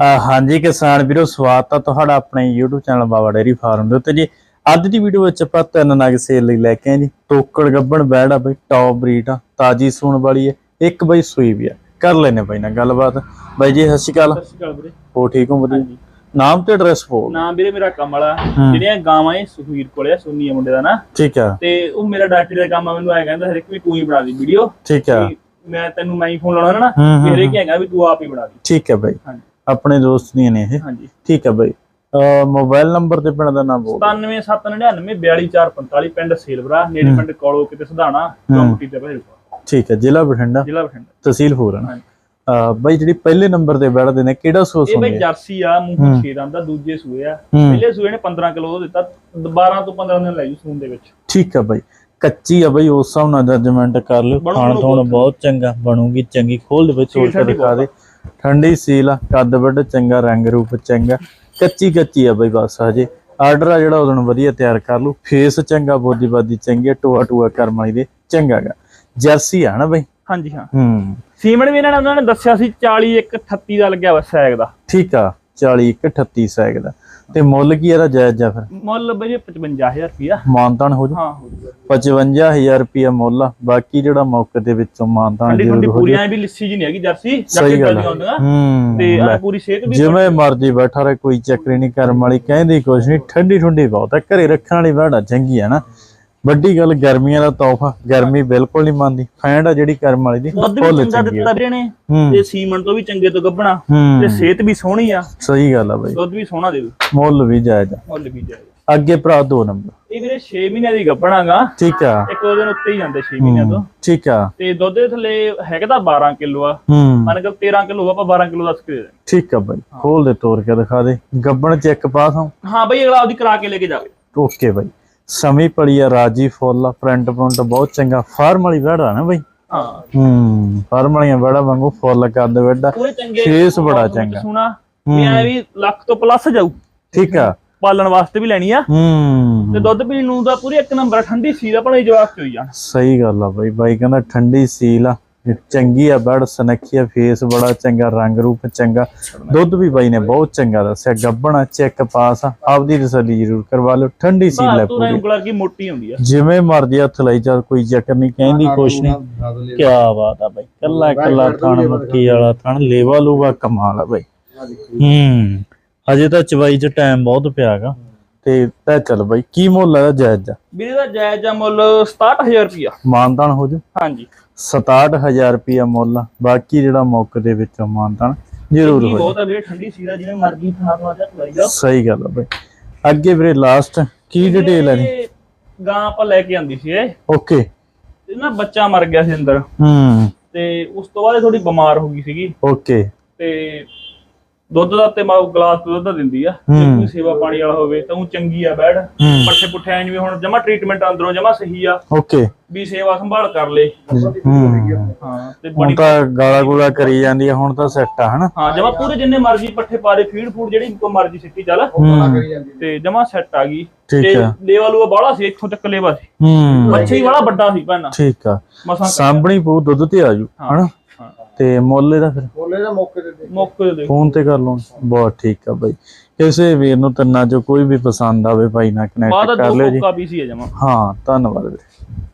ਹਾਂਜੀ ਕਿਸਾਨ ਵੀਰੋ ਸਵਾਗਤ ਆ ਤੁਹਾਡਾ ਆਪਣੇ YouTube channel Baba dairy farm ਦੇ ਉੱਤੇ ਜੀ। ਅੱਜ ਦੀ ਵੀਡੀਓ ਵਿੱਚ ਆਪਾਂ ਤਿੰਨ ਨਗ ਸੇਲ ਲਈ ਲੈ ਕੇ ਆਏ ਜੀ। ਟੋਕੜ ਗੱਬਣ ਬੈੜ ਆ ਬਈ ਟੌਪ ਬਰੀਡ ਆ ਤਾਜੀ ਸੂਣ ਵਾਲੀ ਹੈ ਇੱਕ ਬਈ ਸੂਈ ਵੀ ਆ। ਕਰ ਲੈਨੇ ਬਈ ਨਾ ਗੱਲਬਾਤ। ਬਾਈ ਜੀ ਸਤਿ ਸ਼੍ਰੀ ਅਕਾਲ। ਸਤਿ ਸ਼੍ਰੀ ਅਕਾਲ ਵੀਰੇ। ਹੋ ਠੀਕ ਹੋ ਵਧੀਆ। ਨਾਮ ਤੇ ਐਡਰੈਸ ਬੋਲ। ਨਾਮ ਵੀਰੇ ਮੇਰਾ ਕਮਲ। ਜਿਹੜੀਆਂ ਗਾਵਾਂ ਇਹ ਸੁਖਵੀਰ ਕੋਲੇ ਆ ਸੋਨੀ ਆ ਮੁੰਡੇ ਦਾ ਨਾ। ਠੀਕ ਆ। ਤੇ ਉਹ ਮੇਰਾ ਡਾਕਟਰ ਦਾ ਕੰਮ ਆ ਮੈਨੂੰ ਆਇਆ ਕਹਿੰਦਾ ਹਰੇਕ ਵੀ ਤੂੰ ਹੀ ਬਣਾ ਦੀ ਵੀਡੀਓ ਠੀਕ ਆ। ਮੈਂ ਤੈਨੂੰ ਮੈਂ ਹੀ ਫੋਨ ਲਾਉਣਾ ਨਾ। ਹੂੰ, ਹਰੇਕ ਹੈਗਾ ਵੀ ਤੂੰ ਆਪ ਹੀ ਬਣਾ ਦੀ। ਠੀਕ ਹੈ ਬਈ। ਆਪਣੇ ਦੋਸਤ ਦੀਆਂ ਨੇ ਇਹ। ਹਾਂਜੀ। ਠੀਕ ਹੈ ਬਈ। ਮੋਬਾਈਲ ਨੰਬਰ ਤੇ ਪਿੰਡ ਦਾ ਨਾਮ ਬੋਲ 97799 42445 ਪਿੰਡ ਸੇਲਵਰਾ ਨੇੜੇ ਪਿੰਡ ਕੋਲੋ ਕਿਤੇ ਸਧਾਣਾ ਚੌਂਕੀ ਤੇ ਭਾਈ ਠੀਕ ਹੈ ਜ਼ਿਲ੍ਹਾ ਬਠਿੰਡਾ। ਜ਼ਿਲ੍ਹਾ ਬਠਿੰਡਾ। ਤਹਿਸੀਲ ਫੂਰਨ ਬਈ ਜਿਹੜੀ ਪਹਿਲੇ ਨੰਬਰ ਤੇ ਬੈਠਦੇ ਨੇ ਕਿਹੜਾ ਸੋਸ ਇਹ ਹੁੰਦੇ ਬਈ ਆ ਜਰਸੀ ਆ ਮੂੰਹ ਛੇ ਦੰਦ ਦਾ ਦੂਜੇ ਸੂਏ ਆ। ਪਹਿਲੇ ਸੂਏ ਨੇ 15 ਕਿਲੋ ਉਹ ਦਿੱਤਾ 12 ਤੋਂ 15 ਦਿਨ ਲੈ ਜੂ ਸੂਣ ਦੇ ਵਿੱਚ। ਠੀਕ ਆ ਬਈ। ਕੱਚੀ ਆ ਬਈ ਉਸ ਹਿਸਾਬ ਨਾਲ ਜਜਮੈਂਟ ਕਰ ਲਿਓ। ਖਾਣ ਤੋਂ ਬਹੁਤ। ਚੰਗਾ ਬਣੂਗੀ ਚੰਗੀ। ਖੋਲ ਦੇ ਵਿੱਚ ਕੇ ਠੰਡੀ ਦਿਖਾ ਦੇ। ਠੰਡੀ ਸੀਲ ਕੱਦ ਵੱਡ ਚੰਗਾ ਰੰਗ ਰੂਪ ਚੰਗਾ। ਕੱਚੀ ਕੱਚੀ ਆ ਬਈ ਬਸ ਹਜੇ। ਆਰਡਰ ਆ ਜਿਹੜਾ ਉਹਨੂੰ ਵਧੀਆ ਤਿਆਰ ਕਰ ਲਓ ਫੇਸ ਚੰਗਾ ਬੋਦੀ ਬਾਦੀ ਚੰਗੀ ਟੋਆ ਟੋਆ ਕਰਮ ਵਾਲੀ ਦੇ ਚੰਗਾਗਾ ਜਰਸੀ ਆ ਨਾ ਬਈ? ਹਾਂਜੀ ਹਾਂ। ਹੂੰ। ਸੀਮਨ ਵੀ ਇਹਨਾਂ ਨੇ ਉਹਨਾਂ ਨੇ ਦੱਸਿਆ ਸੀ 40 ਇੱਕ 38 ਦਾ ਲੱਗਿਆ ਵਾ ਸੈਗ ਦਾ। ਠੀਕ ਆ। 40 ਇੱਕ 38 ਸੈਕ ਦਾ। ਤੇ ਮੁੱਲ ਕੀ ਇਹਦਾ ਜਾਇਜ਼ ਜਾ ਫਿਰ? ਮੁੱਲ ਬਈ 55000 ਰੁਪਿਆ ਮਾਨਤਾਨ ਹੋ ਜੂ? ਹਾਂ ਹੋ ਜੂਗਾ 55000 ਰੁਪਿਆ ਮੁੱਲ ਆ। ਬਾਕੀ ਜਿਹੜਾ ਮੌਕੇ ਦੇ ਵਿੱਚੋਂ ਮਾਨਤਾਨ ਠੰਡੀ ਠੰਡੀ ਜ਼ਰੂਰ ਹੋ ਪੂਰੀਆਂ ਵੀ ਲਿੱਸੀ ਜੀ ਨਹੀਂ ਹੈਗੀ ਜਰਸੀ ਸਹੀ ਗੱਲ ਆ। ਹੂੰ ਤੇ ਲੈ। ਆ ਪੂਰੀ ਸਿਹਤ ਵੀ ਜਿਵੇਂ ਮਰਜ਼ੀ ਬੈਠਾ ਰਹੇ ਕੋਈ ਚੱਕਰੀ ਨਹੀਂ ਕਰਮ ਵਾਲੀ ਕਹਿੰਦੀ ਕੁਛ ਨਹੀਂ ਠੰਡੀ ਠੰਡੀ ਬਹੁਤ ਹੈ ਘਰੇ ਰੱਖਣ ਵਾਲੀ ਵਾੜਾ ਚੰਗੀ ਹੈ ਨਾ। ਵੱਡੀ ਗੱਲ ਗਰਮੀਆਂ ਦਾ ਤੋਹਫਾ ਗਰਮੀ ਬਿਲਕੁਲ ਨਹੀਂ ਮੰਨਦੀ। ਫੈਂਡ ਆ ਜਿਹੜੀ ਕਰਮ ਵਾਲੀ ਦੀ ਦੁੱਧ ਵੀ ਚੰਗਾ ਦਿੱਤਾ ਵੀਰੇ ਨੇ ਤੇ ਸੀਮਨ ਤੋਂ ਵੀ ਚੰਗੇ ਤੋਂ ਗੱਭਣਾ ਤੇ ਸਿਹਤ ਵੀ ਸੋਹਣੀ ਆ। ਸਹੀ ਗੱਲ ਆ ਬਾਈ। ਦੁੱਧ ਵੀ ਸੋਹਣਾ ਦੇ ਮੁੱਲ ਵੀ ਜਾਇਜ਼ ਆ। ਮੁੱਲ ਵੀ ਜਾਏ ਅੱਗੇ ਭਰਾ ਦੋ ਨੰਬਰ। ਇਹ ਵੀਰੇ 6 ਮਹੀਨਿਆਂ ਦੀ ਗੱਭਣਾਗਾ। ਠੀਕ ਆ। ਇੱਕ ਦੋ ਦਿਨ ਉੱਤੇ ਹੀ ਜਾਂਦੇ 6 ਮਹੀਨਿਆਂ ਤੋਂ। ਠੀਕ ਆ। ਤੇ ਦੁੱਧ ਦੇ ਥੱਲੇ ਹੈਗਾ ਤਾਂ 12 ਕਿਲੋ ਆ। ਮੰਨ ਕੇ 13 ਕਿਲੋ ਆਪਾਂ 12 ਕਿਲੋ ਦੱਸ ਕੇ ਦੇ। ਠੀਕ ਆ ਬਾਈ। ਖੋਲ ਦੇ ਤੋੜ ਕੇ ਦਿਖਾ ਦੇ। ਗੱਬਣ ਚੈੱਕ ਪਾਸ ਹਾਂ ਹਾਂ ਬਈ ਅਗਲਾ ਆਪਦੀ ਕਰਾ ਕੇ ਲੈ ਕੇ ਜਾਵੇ। ਓਕੇ ਬਾਈ। ਸਮੀ ਪੜੀ ਆ ਰਾਜੀ ਫੁੱਲ ਫਰੰਟ ਫਰੰਟ ਬਹੁਤ ਚੰਗਾ। ਫਾਰਮ ਵਾਲੀ ਵੜਾ ਨਾ ਬਾਈ? ਹਾਂ। ਹੂੰ ਫਾਰਮ ਵਾਲੀਆਂ ਵੜਾ ਵਾਂਗੂ ਫੁੱਲ ਪੂਰੇ ਚੰਗੇ ਫੇਸ ਬੜਾ ਚੰਗਾ। ਸੁਣਾ। ਵੀ ਲੱਖ ਤੋਂ ਪਲੱਸ ਜਾਊ। ਠੀਕ ਆ। ਪਾਲਣ ਵਾਸਤੇ ਵੀ ਲੈਣੀ ਆ। ਹੂੰ। ਤੇ ਦੁੱਧ ਪੀਣ ਨੂੰ ਦਾ ਪੂਰੀ ਇੱਕ ਨੰਬਰ ਠੰਡੀ ਸੀ ਦਾ ਭਲੇ ਜਵਾਬ ਚ ਹੋਈ ਜਾਣ। ਸਹੀ ਗੱਲ ਆ ਬਾਈ। ਬਾਈ ਕਹਿੰਦਾ ਠੰਡੀ ਸੀਲ ਆ। ਚੰਗੀ ਆ ਬੜ ਸਨੱਖੀ ਆ ਫੇਸ ਬੜਾ ਚੰਗਾ ਰੰਗ ਰੂਪ ਚੰਗਾ। ਦੁੱਧ ਵੀ ਬਾਈ ਨੇ ਬਹੁਤ ਚੰਗਾ ਦੱਸਿਆ ਗੱਬਣਾ ਚੈੱਕ ਪਾਸ ਆ ਆਪਦੀ ਤਸੱਲੀ ਜ਼ਰੂਰ ਕਰਵਾ ਲਓ ਠੰਡੀ ਸੀਲ ਹੈ ਤੂੰ ਪੂਰੀ। ਉਂਗਲਾਂ ਕੀ ਮੋਟੀ ਹੁੰਦੀ ਆ। ਜਿਵੇਂ ਮਰਜ਼ੀ ਹੱਥ ਲਈ ਚੱਲ ਕੋਈ ਚੱਕਰ ਨਹੀਂ ਕਹਿੰਦੀ ਕੁਛ ਨਹੀਂ। ਕੀ ਬਾਤ ਆ ਬਾਈ ਕੱਲਾ ਕੱਲਾ ਥਣ ਮੱਕੀ ਵਾਲਾ ਥਣ ਲੇਵਾ ਲੂਵਾ ਕਮਾਲ ਆ ਬਾਈ। ਹੂੰ ਹਜੇ ਤਾਂ ਚਵਾਈ ਚ ਟਾਈਮ ਬਹੁਤ ਪਿਆਗਾ ਤੇ ਤੈ ਚੱਲ ਬਾਈ ਕੀ ਮੁੱਲ ਹੈ ਜਾਇਜ਼ ਆ ਵੀਰੇ ਦਾ ਜਾਇਜ਼ ਆ ਮੁੱਲ 67000 ਰੁਪਿਆ ਮਾਨਤਾਨ ਹੋ ਜੂ? ਹਾਂਜੀ। 67000 ਰੁਪਿਆ ਮੁੱਲ। ਬਾਕੀ ਜਿਹੜਾ ਮੌਕੇ ਦੇ ਵਿੱਚੋਂ ਮਾਨਤਾਨ ਜ਼ਰੂਰ ਇਹ ਹੋ ਬਹੁਤ ਆ ਵੀਰੇ ਠੰਡੀ ਜਿਵੇਂ ਮਰਜ਼ੀ ਜਾ ਸਹੀ ਗੱਲ ਆ ਬਾਈ। ਅੱਗੇ ਵੀਰੇ ਲਾਸਟ ਕੀ ਡਿਟੇਲ ਹੈ ਜੀ ਗਾਂ ਆਪਾਂ ਲੈ ਕੇ ਆਂਦੀ ਸੀ ਇਹ। ਓਕੇ। ਤੇ ਨਾ ਬੱਚਾ ਮਰ ਗਿਆ ਸੀ ਅੰਦਰ। ਹੂੰ। ਤੇ ਉਸ ਤੋਂ ਬਾਅਦ ਥੋੜੀ ਬਿਮਾਰ ਹੋ ਗਈ ਸੀਗੀ। ਓਕੇ। ਤੇ ਦੁੱਧ ਦਾ ਤੇ ਮਾਉ ਗਲਾਸ ਦੁੱਧ ਦਾ ਦਿੰਦੀ ਆ। ਜੇ। ਕੋਈ ਸੇਵਾ ਪਾਣੀ ਵਾਲਾ ਹੋਵੇ ਤਾਂ ਉਹ ਚੰਗੀ ਆ ਬੈੜ ਪੱਠੇ ਪੁੱਠੇ ਐਂ ਜਿਵੇਂ ਹੁਣ ਜਮਾ ਟ੍ਰੀਟਮੈਂਟ ਅੰਦਰੋਂ ਜਮਾ ਸਹੀ ਆ। ਓਕੇ। ਵੀ ਸੇਵਾ ਸੰਭਾਲ ਕਰ ਲੇ। ਹੂੰ। ਤੇ ਬੜੀ ਤਾਂ ਗਾਲਾ ਗੂਲਾ ਕਰੀ ਜਾਂਦੀ ਆ ਹੁਣ ਤਾਂ ਸੈੱਟ ਆ ਹਨਾ? ਹਾਂ ਜਮਾ ਪੂਰੇ ਜਿੰਨੇ ਮਰਜ਼ੀ ਪੱਠੇ ਪਾ ਦੇ ਫੀਡ ਫੂਡ ਜਿਹੜੀ ਕੋ ਮਰਜ਼ੀ ਸਿੱਟੀ ਚੱਲ। ਤੇ ਜਮਾ ਸੈੱਟ ਆ ਗਈ। ਤੇ ਲੇਵਾ ਲੂਆ ਬਾਹਲਾ ਸੀ ਇੱਥੋਂ ਤੱਕ ਲੇਵਾ ਸੀ। ਹੂੰ। ਬੱਚੇ ਹੀ ਬੜਾ ਵੱਡਾ ਸੀ ਭੈਣਾ। ਠੀਕ ਆ। ਮਸਾਂ ਸਾਂਭਣੀ ਪਊ ਦੁੱਧ ਤੇ ਆਜੂ ਹਨਾ। ਤੇ ਮੁੱਲ ਇਹਦਾ ਫਿਰ? ਮੌਕੇ ਦੇ ਫੋਨ ਤੇ ਕਰ ਲਓ। ਬਹੁਤ ਠੀਕ ਆ ਬਾਈ। ਕਿਸੇ ਵੀਰ ਨੂੰ ਤੰਨਾ ਜੋ ਕੋਈ ਵੀ ਪਸੰਦ ਆਵੇ ਭਾਈ ਨਾਲ ਬਾਅਦ ਕਨੈਕਟ ਕਰ ਦੋ ਲਿਓ ਜੀ। ਕੋਕਾ ਵੀ ਸੀ ਜਮਾ। ਹਾਂ ਧੰਨਵਾਦ ਵੀਰੇ।